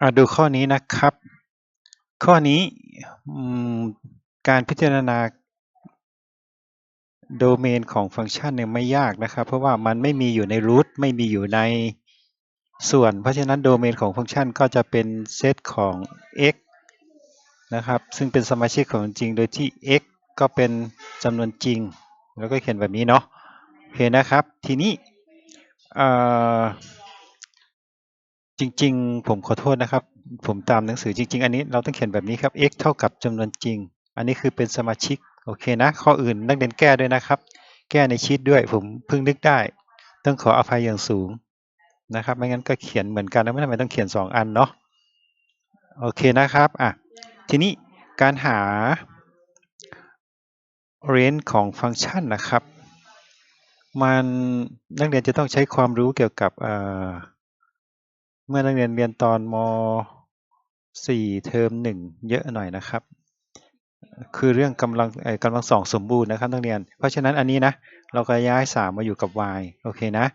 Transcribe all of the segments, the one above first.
อะดูข้อนี้นะครับ ข้อนี้การพิจารณาโดเมนของฟังก์ชันเนี่ยไม่ยากนะครับ เพราะว่ามันไม่มีอยู่ในรูทไม่มีอยู่ในส่วน เพราะฉะนั้นโดเมนของฟังก์ชันก็จะเป็นเซตของ x นะครับ ซึ่งเป็นสมาชิกของจริง โดยที่ x ก็เป็นจำนวนจริง แล้วก็เขียนแบบนี้เนาะโอเคนะครับ ทีนี้ จริง ๆ ผมขอโทษนะครับ ผมตามหนังสือจริง ๆ อันนี้เราต้องเขียนแบบนี้ครับ x เท่ากับจำนวนจริง อันนี้คือเป็นสมาชิกโอเคนะ ข้ออื่นนักเรียนแก้ด้วยนะครับ แก้ในชีตด้วยผมเพิ่งนึกได้ ต้องขออภัยอย่างสูงนะครับ ไม่งั้นก็เขียนเหมือนกันแล้วไม่ทำไมต้องเขียน 2 อันเนาะโอเคนะครับอะทีนี้การหา range ของฟังก์ชันนะครับ มันนักเรียนจะต้องใช้ความรู้เกี่ยวกับ เมื่อนักเรียนเรียนตอนม .4 เทอม1 เยอะหน่อยนะครับ คือเรื่องกำลังเอ่อกำลังสองสมบูรณ์นะครับนักเรียน เพราะฉะนั้นอันนี้นะเราก็ย้าย 3 มาอยู่กับ y โอเคนะ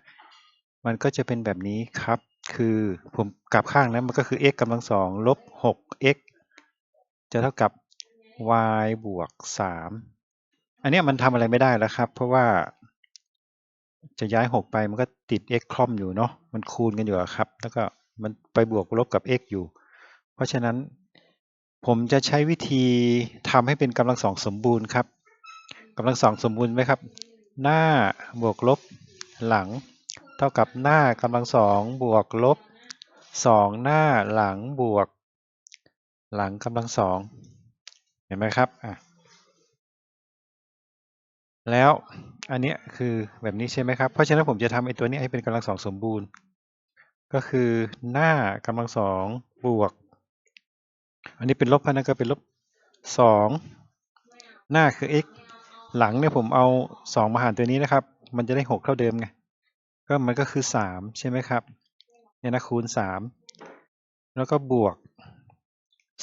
มันก็จะเป็นแบบนี้ครับ คือผมกลับข้างนะมันก็คือ x กำลังสองลบ 6x จะเท่ากับ y บวก 3 อันนี้มันทำอะไรไม่ได้แล้วครับ เพราะว่าจะย้าย 6 ไปมันก็ติด x คล่อมอยู่เนาะมันคูณกันอยู่ครับ แล้วก็ มันไปบวกลบกับ x อยู่ เพราะฉะนั้นผมจะใช้วิธีทำให้เป็นกำลังสองสมบูรณ์ครับกำลังสองสมบูรณ์ไหมครับ หน้าบวกลบหลัง เท่ากับหน้ากำลังสองบวกลบสองหน้าหลังบวก หลังกำลังสองเห็นไหมครับอะแล้วอันเนี้ยคือแบบนี้ใช่ไหมครับ เพราะฉะนั้นผมจะทำไอ้ตัวนี้ให้เป็นกำลังสองสมบูรณ์ ก็คือหน้ากำลังสองบวก อันนี้เป็นลบพันนั้นก็เป็นลบสองหน้าคือ x หลังเนี่ยผมเอาสองมาหารตัวนี้นะครับ มันจะได้หกเท่าเดิมไงก็มันก็คือสามใช่ไหมครับเนี่ยนะคูณสามแล้วก็บวก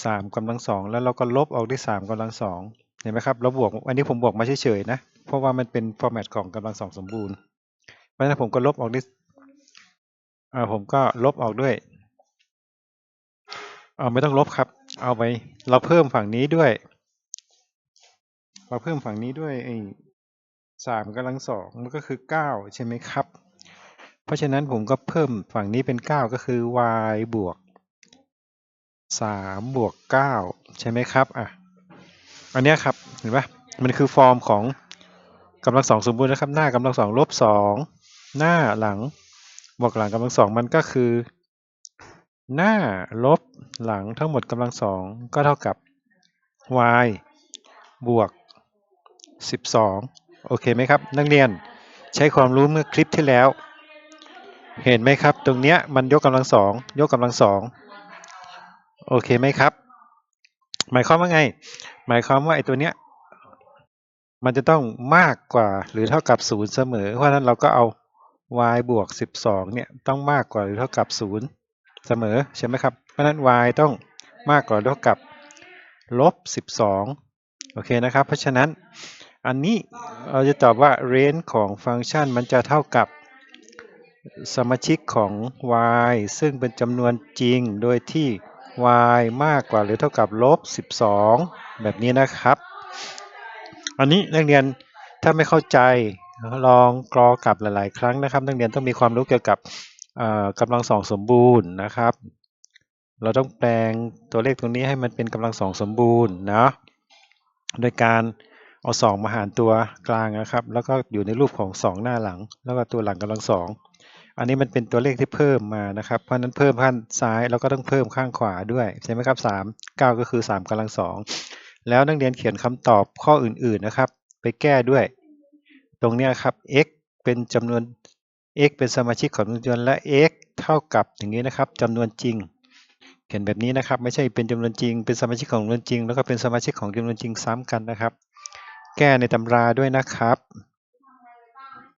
สามกำลังสองแล้วเราก็ลบออกด้วยสามกำลังสองเห็นไหมครับเราบวกอันนี้ผมบวกมาเฉยๆนะเพราะว่ามันเป็นฟอร์แมตของกำลังสองสมบูรณ์เพราะฉะนั้นผมก็ลบออกด้วย อ่าผมก็ลบออกด้วยเอาไม่ต้องลบครับ เอาไปเราเพิ่มฝั่งนี้ด้วย เราเพิ่มฝั่งนี้ด้วยไอ้สามกำลังสองมันก็คือเก้าใช่ไหมครับ เพราะฉะนั้นผมก็เพิ่มฝั่งนี้เป็นเก้าก็คือ y บวกสามบวกเก้าใช่ไหมครับอะอันเนี้ยครับเห็นปะมันคือฟอร์มของกำลังสองสมบูรณ์นะครับ หน้ากำลังสองลบสองหน้าหลัง บวกหลังกำลังสองมันก็คือ หน้าลบหลังทั้งหมดกำลังสองก็เท่ากับ y บวก 12 โอเคไหมครับ นักเรียนใช้ความรู้เมื่อคลิปที่แล้ว เห็นไหมครับ ตรงเนี้ยมันยกกำลังสองยกกำลังสองโอเคไหมครับ หมายความว่าไง หมายความว่าไอ้ตัวเนี้ยมันจะต้องมากกว่าหรือเท่ากับศูนย์เสมอ เพราะฉะนั้นเราก็เอา y บวก 12 เนี่ยต้องมากกว่าหรือเท่ากับศูนย์เสมอใช่ไหมครับ เพราะฉะนั้น y ต้องมากกว่าหรือเท่ากับลบ 12 โอเคนะครับ เพราะฉะนั้นอันนี้เราจะตอบว่า range ของฟังก์ชันมันจะเท่ากับสมาชิกของ y ซึ่งเป็นจำนวนจริงโดยที่ y มากกว่าหรือเท่ากับลบ 12 แบบนี้นะครับ อันนี้นักเรียนถ้าไม่เข้าใจ ลองกรอกลับหลาย ๆ ครั้งนะครับ นักเรียนต้องมีความรู้เกี่ยวกับกำลังสองสมบูรณ์นะครับ เราต้องแปลงตัวเลขตรงนี้ให้มันเป็นกำลังสองสมบูรณ์นะโดยการเอาสองมาหารตัวกลางนะครับ แล้วก็อยู่ในรูปของสองหน้าหลัง แล้วก็ตัวหลังกำลังสองอันนี้มันเป็นตัวเลขที่เพิ่มมานะครับ เพราะนั้นเพิ่มข้างซ้ายแล้วก็ต้องเพิ่มข้างขวาด้วยใช่ไหมครับสามเก้าก็คือสามกำลังสองแล้วนักเรียนเขียนคำตอบข้ออื่น ๆ นะครับ ไปแก้ด้วย ตรงนี้ครับ x เป็นจำนวน x เป็นสมาชิกของจำนวนและ x เท่ากับอย่างนี้นะครับจำนวนจริงเขียนแบบนี้นะครับ ไม่ใช่เป็นจำนวนจริง เป็นสมาชิกของจำนวนจริง แล้วก็เป็นสมาชิกของจำนวนจริงซ้ำกันนะครับ แก้ในตำราด้วยนะครับ